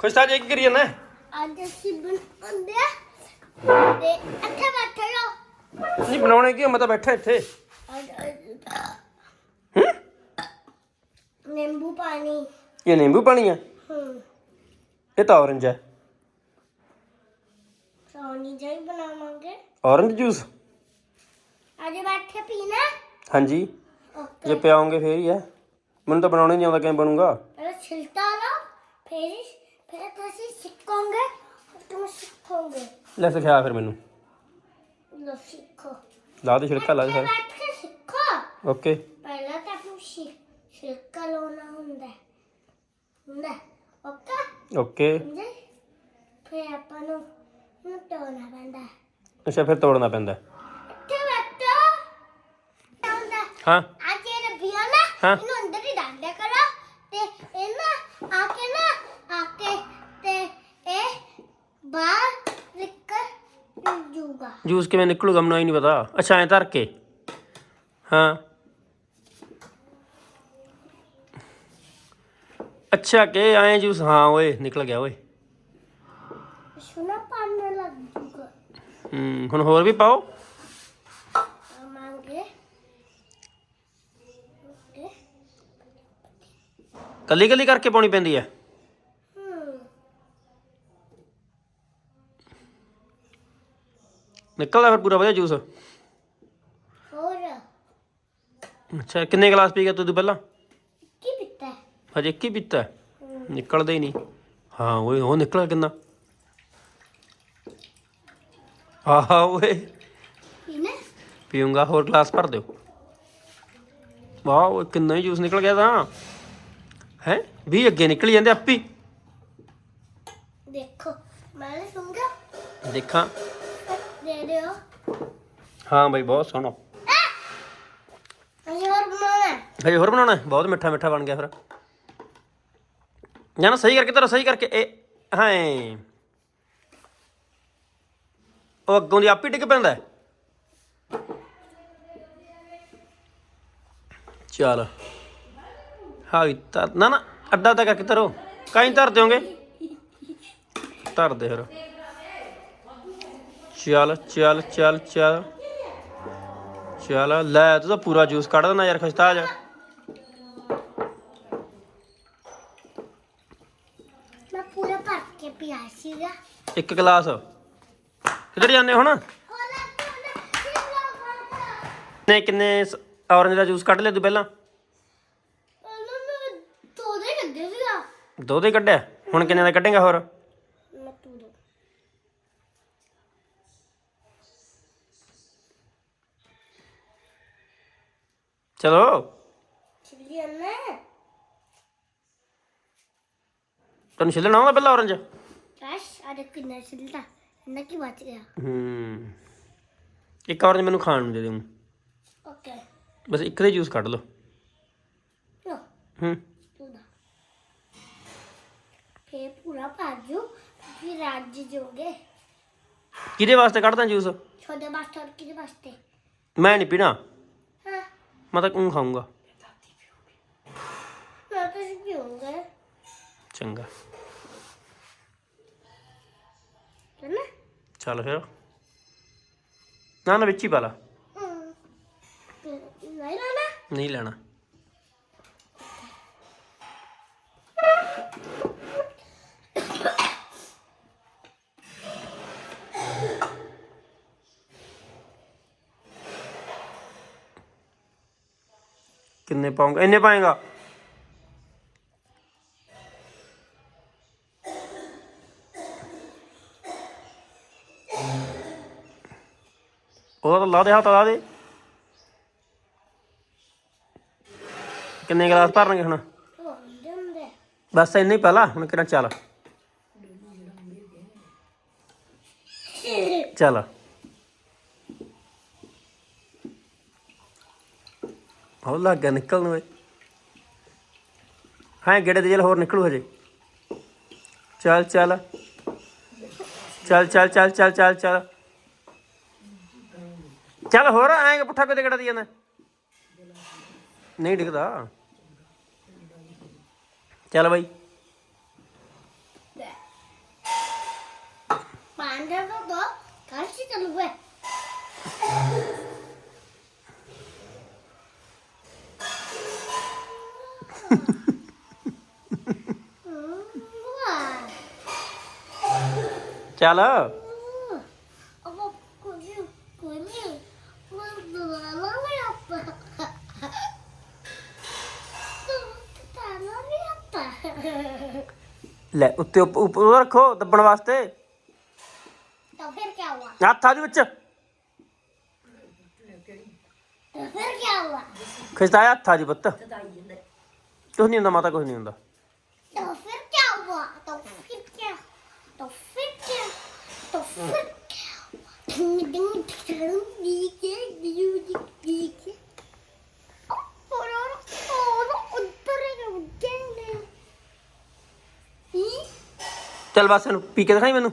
ਖੁਸ਼ਤਾ ਜੇ ਕੀ ਕਰੀ ਜਾਂਦਾ ਅੱਜ ਅਸੀਂ ਬਣਾਉਂਦੇ ਆ ਤੇ ਇੱਥੇ ਬੈਠੇ ਰਹੋ। ਨਹੀਂ ਬਣਾਉਣੇ ਕੀ ਆ, ਮੈਂ ਤਾਂ ਬੈਠਾ ਇੱਥੇ। ਹੂੰ? ਨਿੰਬੂ ਪਾਣੀ। ਇਹ ਨਿੰਬੂ ਪਾਣੀ ਆ? ਹੂੰ। ਇਹ ਤਾਂ ਔਰੰਜ ਹੈ ਸੌਣੀ ਜਾਈ ਬਣਾਵਾਂਗੇ। ਔਰੰਜ ਜੂਸ ਅੱਜ ਬੈਠੇ ਪੀਣਾ? ਹਾਂਜੀ। ਓਕੇ ਜੇ ਪਿਆਉਂਗੇ ਫੇਰ ਹੀ ਹੈ ਮੈਨੂੰ ਤਾਂ ਬਣਾਉਣਾ ਨਹੀਂ ਆਉਂਦਾ ਕਿਵੇਂ ਬਣੂਗਾ। ਪਹਿਲਾਂ ਛਿਲਕਾ ਲਾ ਫਿਰ ਫਿਰ ਤੁਸੀਂ ਸਿੱਖੋਗੇ ਤੁਮ ਸਿੱਖੋਗੇ। ਲੈ ਸਿਖਾ ਫਿਰ ਮੈਨੂੰ। ਲੋ ਸਿੱਖੋ। ਲਾ ਦੇ ਛਿੜਕਾ ਲਾ ਦੇ ਬੈਠ ਕੇ ਸਿੱਖੋ। ਓਕੇ। ਪਹਿਲਾਂ ਤਾਂ ਤੂੰ ਛਿਲਕਾ ਲਾਉਣਾ ਹੁੰਦਾ ਹੈ। ਹੁੰਦਾ ਹੈ। ਓਕੇ? ਓਕੇ। ਸਮਝੇ? ਫਿਰ ਆਪਾਂ ਨੂੰ ਨੂੰ ਟੋਣਾ ਪੈਂਦਾ ਹੈ। ਅੱਛਾ ਫਿਰ ਤੋੜਨਾ ਪੈਂਦਾ ਇੱਥੇ ਬੈਠੋ। ਹੁੰਦਾ ਹਾਂ। ਅੱਜ ਇਹ ਰੱਬੀਆਂ ਨਾ ਹਾਂ। ਇਹਨੂੰ ਅੰਦਰ ਹੀ ਡਾਲ ਦਿਆ ਕਰੋ ਤੇ ਇਹ ਨਾ ਆ ਕੇ ਨਾ ਆ ਕੇ ਤੇ ਇਹ ਬਾਹਰ ਨਿਕਲ ਜੂਗਾ ਜੂਸ ਕਿਵੇਂ ਨਿਕਲੂਗਾ ਮੈਨੂੰ ਹੀ ਨਹੀਂ ਪਤਾ। ਅੱਛਾ ਐਂ ਧਰ ਕੇ। ਹਾਂ। ਅੱਛਾ ਕਿ ਐਂ ਜੂਸ ਹਾਂ ਓਏ ਨਿਕਲ ਗਿਆ ਓਏ। ਸੁਣਾ ਪਾਣ ਲੱਗ ਜੂਗਾ। ਹੂੰ ਹੁਣ ਹੋਰ ਵੀ ਪਾਓ। ਮੰਗੇ ਕੱਲੀ ਕੱਲੀ ਕਰਕੇ ਪਾਉਣੀ ਪੈਂਦੀ ਹੂੰ। ਨਿਕਲਦਾ ਫਿਰ ਪੂਰਾ ਵਧੀਆ ਜੂਸ ਹੋਰ? ਅੱਛਾ ਕਿੰਨੇ ਗਲਾਸ ਪੀ ਗਿਆ ਤੂੰ ਪਹਿਲਾਂ? ਕੀ ਪੀਤਾ? ਹਜੇ ਇੱਕ ਹੀ ਪੀਤਾ ਹੈ? ਨਿਕਲਦਾ ਹੀ ਨਹੀਂ। ਹਾਂ ਓਏ ਉਹ ਨਿਕਲ ਕਿੰਨਾ? ਆਹਾ ਓਏ। ਪੀਣਾ? ਪੀਊਂਗਾ ਹੋਰ ਗਲਾਸ ਭਰ ਦਿਓ। ਵਾਹ ਓਏ ਕਿੰਨਾ ਹੀ ਜੂਸ ਨਿਕਲ ਗਿਆ ਤਾਂ। ਹੈ? ਵੀ ਅੱਗੇ ਨਿਕਲ ਜਾਂਦੇ ਆਪੀ। ਦੇਖੋ ਮੈਂ ਸੁਣਗਾ। ਦੇਖਾਂ। ਦੇ ਦਿਓ ਹਾਂ ਬਈ ਬਹੁਤ ਸੋਹਣਾ। ਅਸੀਂ ਹੋਰ ਬਣਾਉਣਾ ਹੈ। ਹਜੇ ਹੋਰ ਬਣਾਉਣਾ ਹੈ? ਬਹੁਤ ਮਿੱਠਾ ਮਿੱਠਾ ਬਣ ਗਿਆ ਫਿਰ। ਨਾ ਨਾ ਸਹੀ ਕਰਕੇ ਤੇਰਾ ਸਹੀ ਕਰਕੇ। ਇਹ ਹਾਂ। ਉਹ ਅੱਗੋਂ ਦੀ ਆਪੀ ਡਿੱਗ ਪੈਂਦਾ ਹੈ। ਚੱਲ। ਹਾਂ ਧਰ ਨਾ ਨਾ ਅੱਡਾ ਤਾਂ ਕਰਕੇ ਧਰੋ। ਕਾਹੀਂ ਧਰ ਦਿਓਗੇ ਧਰ ਦੇ ਫਿਰ। ਚੱਲ ਚੱਲ ਚੱਲ ਚੱਲ। ਚੱਲ ਲੈ ਤੂੰ ਤਾਂ ਪੂਰਾ ਜੂਸ ਕੱਢ ਦੇਣਾ ਯਾਰ ਖਸਤਾ ਜਾ। ਮੈਂ ਪੂਰਾ ਭਰ ਕੇ ਪਿਆ ਸੀਗਾ। ਇੱਕ ਗਲਾਸ। ਕਿੱਧਰ ਜਾਂਦੇ ਹੁਣ? ਨੇ ਕਿੰਨੇ ਔਰੰਜ ਦਾ ਜੂਸ ਕੱਢ ਲਿਆ ਤੂੰ ਪਹਿਲਾਂ? ਸੀਗਾ। ਦੋ ਦੇ ਕੱਢਿਆ? ਹੁਣ ਕਿੰਨੇ ਦਾ ਕੱਢੇਗਾ ਹੋਰ ਮੈਂ ਤੂੰ ਦੋ ਚਲੋ। ਚਿੱਲੀ ਅੰਨਾ। ਤੈਨੂੰ ਛਿੱਲਣਾ ਆਉਂਦਾ ਪਹਿਲਾਂ ਔਰੰਜ? ਰਸ਼ ਅਰੇ ਕਿੰਨਾ ਚਿੱਲਦਾ ਇੰਨਾ ਕੀ ਬਚ ਗਿਆ। ਹੂੰ। ਇੱਕ ਔਰੰਜ ਮੈਨੂੰ ਖਾਣ ਨੂੰ ਦੇ ਦੇ ਓਕੇ। ਬਸ ਇੱਕ ਦੇ ਜੂਸ ਕੱਢ ਲਓ। ਲੋ ਹੂੰ। ਤੂੰ ਦਾ। ਫੇ ਪੂਰਾ ਭਰ ਜੂ। ਫਿਰ ਰਾਜ ਜੋਗੇ। ਕਿਹਦੇ ਵਾਸਤੇ ਕੱਢਦਾ ਜੂਸ? ਛੋਟੇ ਬਾਸਟਰ ਕਿਹਦੇ ਵਾਸਤੇ? ਮੈਂ ਨਹੀਂ ਪੀਣਾ। ਮੈਂ ਤਾਂ ਕੂੰ ਖਾਊਂਗਾ। ਮੈਂ ਤਾਂ ਪੀਉਂਗਾ ਚੰਗਾ। ਚੱਲ ਫਿਰ। ਨਾ ਨਾ ਵਿੱਚ ਹੀ ਪਾ ਲਾ। ਹਮ। ਨਹੀਂ ਲਾਣਾ? ਨਹੀਂ ਲੈਣਾ। ਕਿੰਨੇ ਪਾਉਂਗਾ? ਇੰਨੇ ਪਾਏਗਾ? ਉਹ ਲਾ ਦੇ ਹੱਥ, ਲਾ ਦੇ। ਕਿੰਨੇ ਗਲਾਸ ਭਰਨਗੇ ਹੁਣ? ਬਸ ਇੰਨੇ ਹੀ ਪਹਿਲਾਂ ਹੁਣ ਕਿਹੜਾ ਚੱਲ। ਚੱਲ। ਉਹ ਲੱਗ ਗਿਆ ਨਿਕਲਣ ਓਏ। ਹਾਂ ਗੇੜੇ ਤੇ ਜਲ ਹੋਰ ਨਿਕਲੂ ਹਜੇ। ਚੱਲ ਚੱਲ। ਚੱਲ ਚੱਲ ਚੱਲ ਚੱਲ ਚੱਲ ਚੱਲ। ਚੱਲ, ਹੋਰ ਐਂ ਪੁੱਠਾ ਕਿਤੇ ਗੇੜਾ ਦੀ ਜਾਂਦਾ। ਨਹੀਂ ਡਿੱਗਦਾ। ਚੱਲ ਬਾਈ। ਪਾਂਡਾ ਤੋਂ ਕਾਸ਼ੀ ਚੱਲੂਗਾ। ਚੱਲ अब कोई कोई नहीं वो दोबारा नहीं आता तो ताना नहीं आता ਲੈ ਉੱਤੇ ਉੱਪ- ਉੱਪਰ ਰੱਖੋ ਦੱਬਣ ਵਾਸਤੇ तो फिर क्या हुआ ਹੱਥ ਆ ਜੀ ਵਿੱਚ तो फिर क्या हुआ ਖਿਚਤਾਇਆ ਹੱਥ ਆ ਜੀ ਪੁੱਤ ਕੁਝ ਨਹੀਂ ਹੁੰਦਾ ਮਾਤਾ ਕੁਝ ਨਹੀਂ ਹੁੰਦਾ ਚੱਲ ਬਸ ਇਹਨੂੰ ਪੀ ਕੇ ਦਿਖਾਈ ਮੈਨੂੰ।